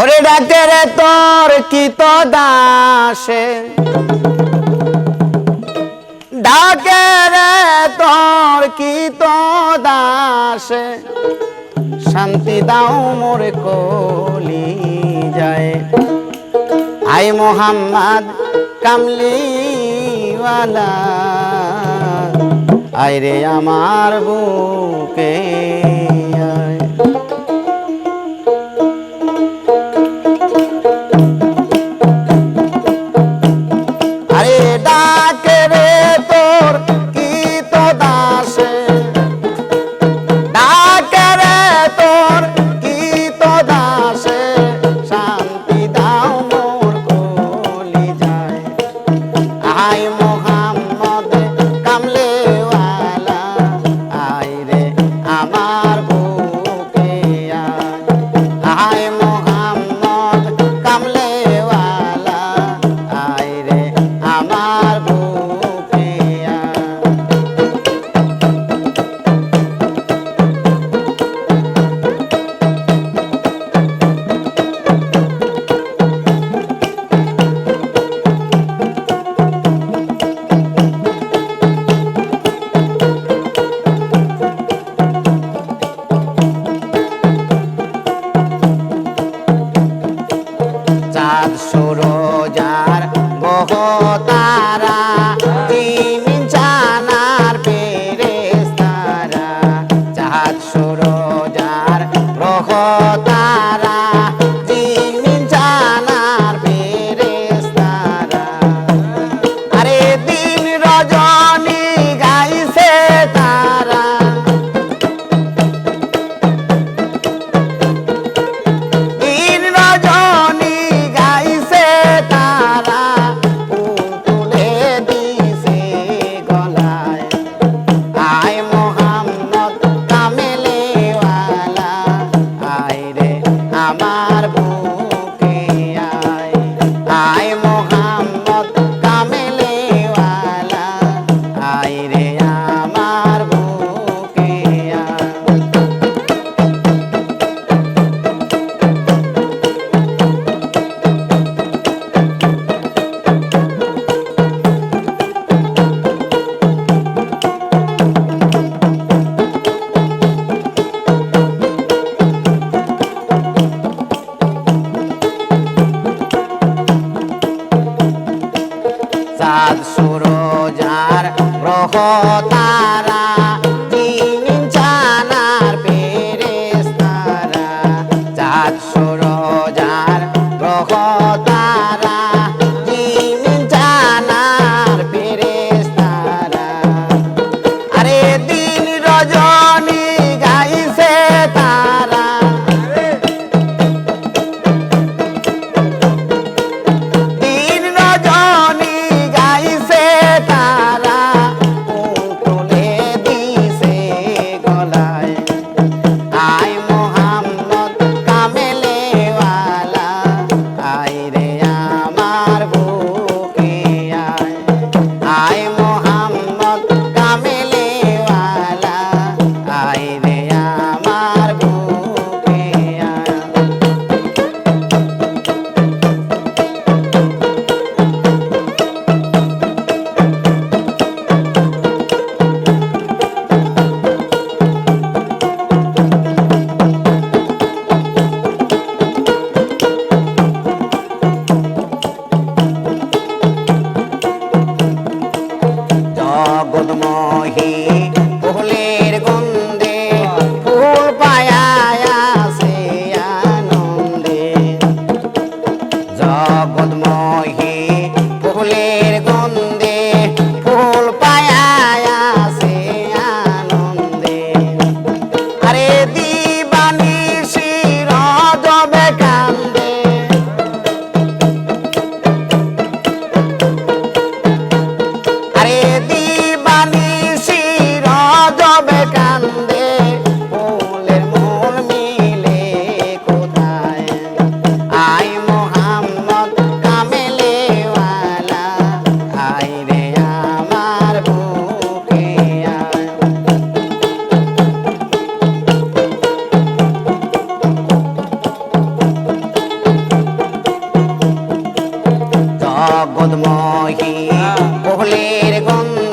ওরে ডাকে রে তোর কি তো দাসে? ডাকে রে তোর কি তো দাসে? শান্তি দাও মোর কলি যায়। আই মোহাম্মদ কামলি আয় রে আমার বুকে। হায় মন আজ সুরজার প্রহতা জগৎময়ী কোহলের গন্ধ